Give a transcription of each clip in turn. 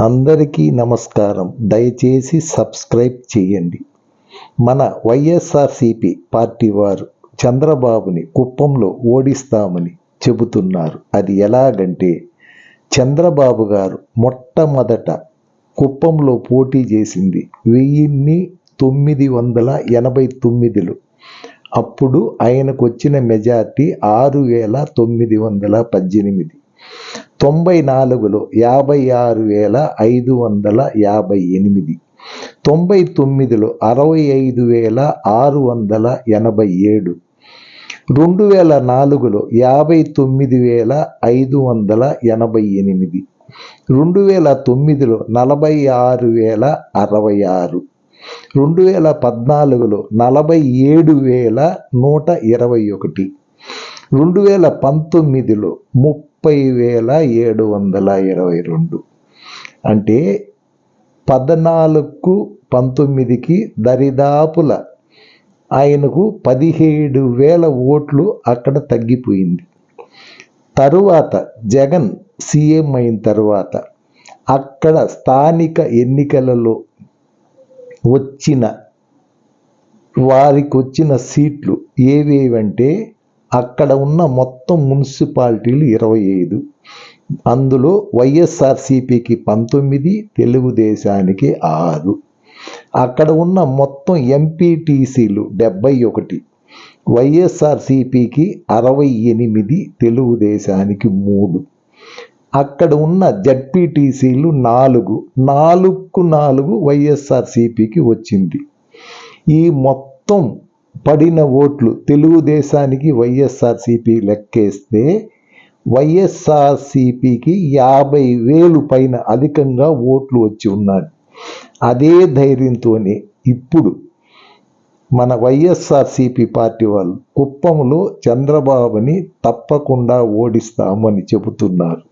అందరికీ నమస్కారం. దయచేసి సబ్స్క్రైబ్ చేయండి. మన వైఎస్ఆర్సిపి పార్టీ వారు చంద్రబాబుని కుప్పంలో ఓడిస్తామని చెబుతున్నారు. అది ఎలాగంటే చంద్రబాబు గారు మొట్టమొదట కుప్పంలో పోటీ చేసింది వెయ్యిన్ని తొమ్మిది వందల ఎనభై తొమ్మిదిలో. అప్పుడు ఆయనకు వచ్చిన మెజార్టీ ఆరు వేల తొమ్మిది వందల పద్దెనిమిది. తొంభై నాలుగులో యాభై ఆరు వేల ఐదు వందల యాభై ఎనిమిది. తొంభై తొమ్మిదిలో అరవై ఐదు వేల ఆరు వందల ఎనభై ఏడు. రెండు వేల నాలుగులో యాభై తొమ్మిది వేల ఐదు వందల ఎనభై ఎనిమిది. రెండు వేల తొమ్మిదిలో నలభై ఆరు వేల అరవై ఆరు. రెండు వేల పద్నాలుగులో నలభై ఏడు వేల నూట ఇరవై ఒకటి. రెండు వేల పంతొమ్మిదిలో ముప్పై వేల ఏడు వందల ఇరవై రెండు. అంటే పద్నాలుగు పంతొమ్మిదికి దరిదాపుల ఆయనకు పదిహేడు వేల ఓట్లు అక్కడ తగ్గిపోయింది. తరువాత జగన్ సీఎం అయిన తర్వాత అక్కడ స్థానిక ఎన్నికలలో వచ్చిన వారికి వచ్చిన సీట్లు ఏవేవంటే అక్కడ ఉన్న మొత్తం మున్సిపాలిటీలు ఇరవై ఐదు. అందులో వైఎస్ఆర్సిపికి పంతొమ్మిది తెలుగుదేశానికి ఆరు. అక్కడ ఉన్న మొత్తం ఎంపీటీసీలు డెబ్బై ఒకటి. వైఎస్ఆర్సిపికి అరవై ఎనిమిది తెలుగుదేశానికి మూడు. అక్కడ ఉన్న జడ్పీటీసీలు నాలుగు. నాలుగు నాలుగు వైఎస్ఆర్సిపికి వచ్చింది. ఈ మొత్తం పడిన ఓట్లు తెలుగుదేశానికి వైఎస్ఆర్సిపి లెక్కేస్తే వైఎస్ఆర్సిపికి యాభై వేలు పైన అధికంగా ఓట్లు వచ్చి ఉన్నాయి. అదే ధైర్యంతోనే ఇప్పుడు మన వైఎస్ఆర్సిపి పార్టీ వాళ్ళు కుప్పంలో చంద్రబాబుని తప్పకుండా ఓడిస్తామని చెబుతున్నారు.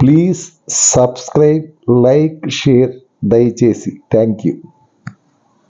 ప్లీజ్ సబ్స్క్రైబ్ లైక్ షేర్ దయచేసి. Thank you.